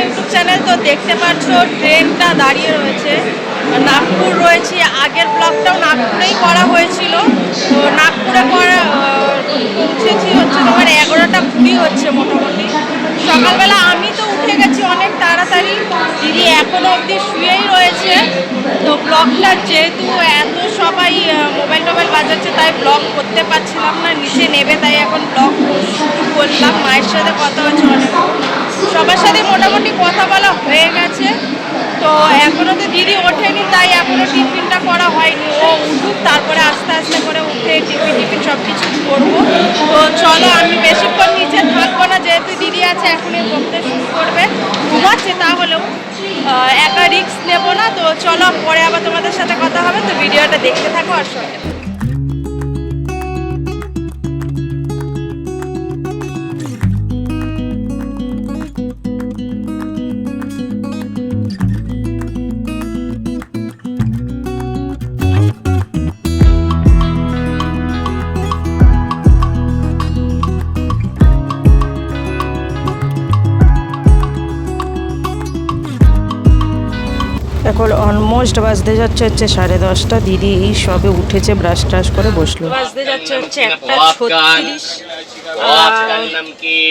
YouTube channel তো দেখতে পাচ্ছ ট্রেনটা দাঁড়িয়ে রয়েছে। নাগপুর রয়েছে, আগের ব্লগটাও নাগপুরেই করা হয়েছিল। তো নাগপুরে করা পৌঁছেছি হচ্ছে তোমার এগারোটা কুড়ি হচ্ছে মোটামুটি। সকালবেলা আমি তো উঠে গেছি অনেক তাড়াতাড়ি। দিদি এখন অবধি শুয়েই রয়েছে। তো ব্লগটা যেহেতু এত সবাই মোবাইল টোবাইল বাজাচ্ছে, তাই ব্লগ করতে পারছিলাম না। নিচে নেবে, তাই এখন ব্লগ শুরু করলাম। মায়ের সাথে কথা হচ্ছে অনেক। সবার সাথে মোটামুটি কথা বলা হয়ে গেছে। তো এখনও তো দিদি ওঠেনি, তাই এখনও টিফিনটা করা হয়নি। ও উঠুক, তারপরে আস্তে আস্তে করে উঠে টিফিন টিফিন সব কিছু করব। তো চলো, আমি বেশিক্ষণ নিচে থাকব না, যেহেতু দিদি আছে, এখনই করতে শুরু করবে। ঘুমাচ্ছে তাহলেও একা রিক্স নেব না। তো চলো, পরে আবার তোমাদের সাথে কথা হবে। তো ভিডিওটা দেখতে থাকো আর সঙ্গে এখন অলমোস্ট বাজতে যাচ্ছে হচ্ছে সাড়ে দশটা। দিদি এই সবে উঠেছে ব্রাশ ট্রাশ করে বসল। বাজতে যাচ্ছে হচ্ছে একটা ছত্রিশ।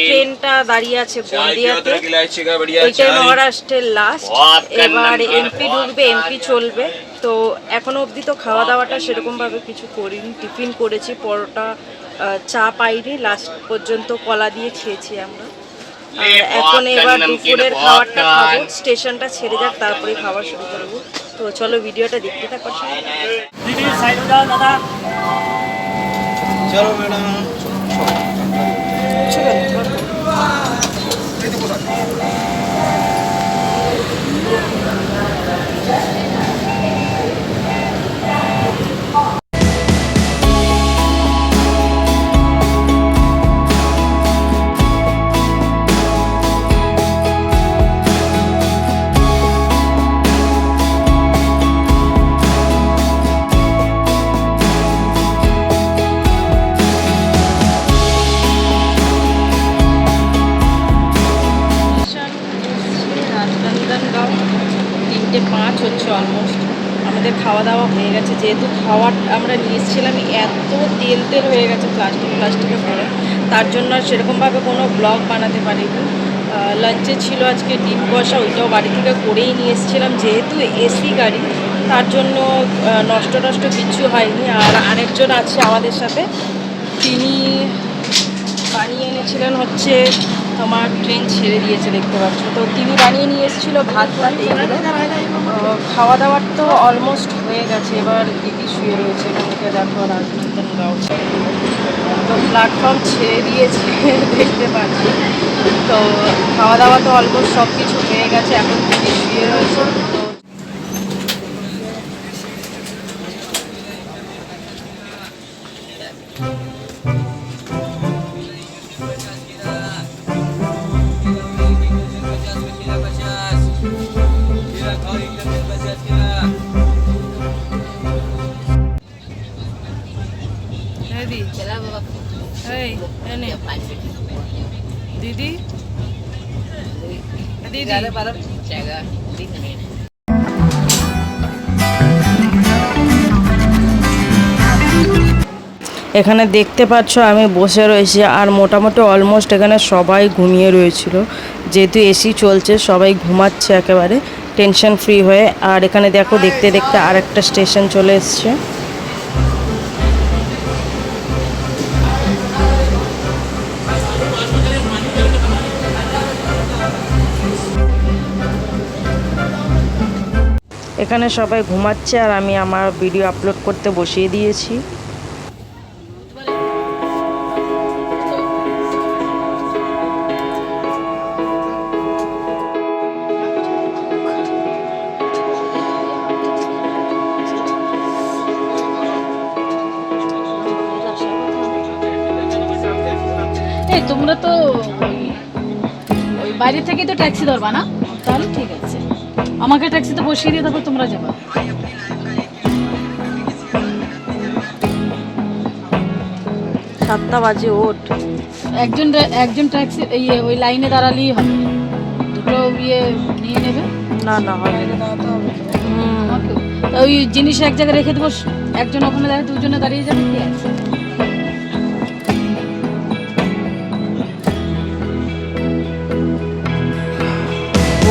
ট্রেনটা দাঁড়িয়ে আছে গন্ডিয়াতে এইটাই মহারাষ্ট্রের লাস্ট এবার এমপি ঢুকবে এমপি চলবে। তো এখনও অবধি তো খাওয়া দাওয়াটা সেরকমভাবে কিছু করিনি। টিফিন করেছি পরোটা চা পাইনি। লাস্ট পর্যন্ত কলা দিয়ে খেয়েছি আমরা। এখন এবার দুপুরের খাবারটা খাব স্টেশনটা ছেড়ে যাক তারপরে খাবার শুরু করব। তো চলো ভিডিওটা দেখতে থাকো দাদা চলো ম্যাডাম। পাঁচ হচ্ছে অলমোস্ট আমাদের খাওয়া দাওয়া হয়ে গেছে। যেহেতু খাওয়ার আমরা নিয়ে এসেছিলাম এত তেল তেল হয়ে গেছে প্লাস্টিক প্লাস্টিকে পরে। তার জন্য আর সেরকমভাবে কোনো ব্লগ বানাতে পারিনি। লাঞ্চে ছিল আজকে ডিম কষা, ওইটাও বাড়ি থেকে করেই নিয়ে এসেছিলাম। যেহেতু এসি গাড়ি, তার জন্য নষ্ট নষ্ট কিচ্ছু হয়নি। আর আরেকজন আছে আমাদের সাথে। তিনি বানিয়ে এনেছিলেন হচ্ছে তোমার ট্রেন ছেড়ে দিয়েছে, দেখতে পাচ্ছ। তো তিনি বানিয়ে নিয়ে এসেছিল ভাত ভাত এইগুলো খাওয়া দাওয়ার তো অলমোস্ট হয়ে গেছে। এবার দিদি শুয়ে রয়েছে এখান থেকে দেখো রাজনন্দন গাঁও। তো প্ল্যাটফর্ম ছেড়ে দিয়েছে, দেখতে পাচ্ছি। তো খাওয়া দাওয়া তো অলমোস্ট সব কিছু হয়ে গেছে, এখন দিদি শুয়ে রয়েছে। তো দিদি। এই, এনে। দিদি? দিদি। এখানে দেখতে পাচ্ছ, আমি বসে রয়েছি আর মোটামুটি অলমোস্ট এখানে সবাই ঘুমিয়ে রয়েছিল। যেহেতু এসি চলছে, সবাই ঘুমাচ্ছে একেবারে টেনশন ফ্রি হয়ে। আর এখানে দেখো, দেখতে দেখতে আরেকটা স্টেশন চলে এসছে। এখানে সবাই ঘুমাচ্ছে আর আমি আমার ভিডিও আপলোড করতে বসিয়ে দিয়েছি। তোমরা তো বাইরে থেকে তো ট্যাক্সি ধরবা না? তাহলে ঠিক আছে। আমাকে ট্যাক্সিতে বসিয়ে দিয়ে তারপর তোমরা যাবা। সাতটা বাজে ওঠ। একজন একজন ট্যাক্সি ইয়ে ওই লাইনে দাঁড়ালেই হবে। দুটো ইয়ে নিয়ে নেবে। না না হবে ওই জিনিস এক জায়গায় রেখে দেবো একজন ওখানে দাঁড়িয়ে দুজনে দাঁড়িয়ে যাবে কি আছে?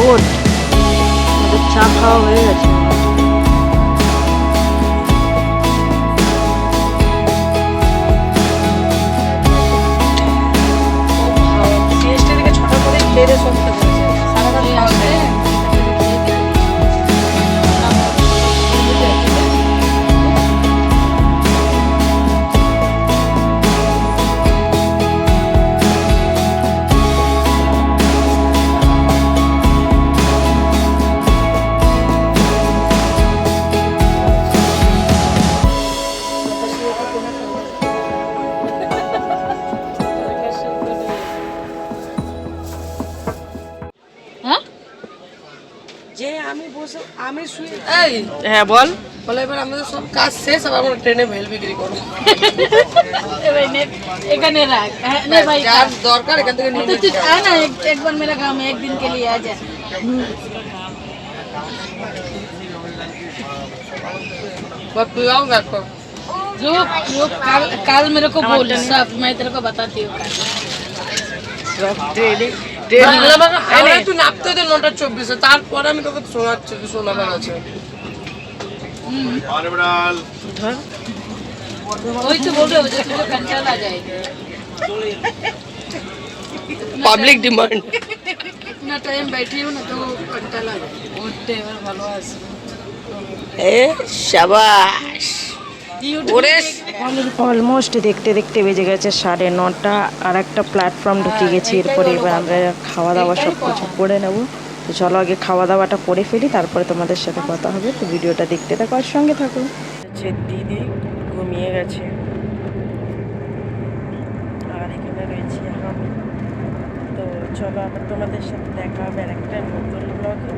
ওঠ। আমাদের চা খাওয়া হয়ে গেছে ছটা করে খেয়ে যে আমি বসে আমি শুয়ে এই হ্যাঁ বল বলে এবার আমাদের সব কাজ শেষ আবার আমরা ট্রেনে ভেল বিক্রি করবো এবার নে, এখানে রাখ হ্যাঁ, নে ভাই যার দরকার এখান থেকে নিয়ে तो নিতে तू आ ना एक, एक बार मेरा काम है एक दिन के लिए आ जा পিলাও দেখো रुक रुक कल कल मेरे को बोल सब मैं तेरे को बताती हूँ कल আমরা একটু নাপতে দে নটা চব্বিশে তারপরে আমি তোকে শোনাচ্ছি তুই শোনাবার আছে वही तो बोल रहे हो जो तुझे कंटाल आ जाएगा পাবলিক ডিমান্ড इतना टाइम बैठी हूँ ना तो कंटाल आ जाएगा উঠতে এবার ভালো আসবে এ সাবাস ওরে অলমোস্ট দেখতে দেখতে বেজে গেছে সাড়ে নটা আর একটা প্ল্যাটফর্ম ঢুকে গেছি এরপরে এবার আমরা খাওয়া দাওয়া সব কিছু করে নেব। তো চলো আগে খাওয়া দাওয়াটা করে ফেলি তারপরে তোমাদের সাথে কথা হবে। তো ভিডিওটা দেখতে থাকো আর সঙ্গে থাকো। হচ্ছে দিদি ঘুমিয়ে গেছে। আর এখানে রয়েছি আমি তো চলো আবার তোমাদের সাথে দেখা হবে আর একটা নতুন ব্লগে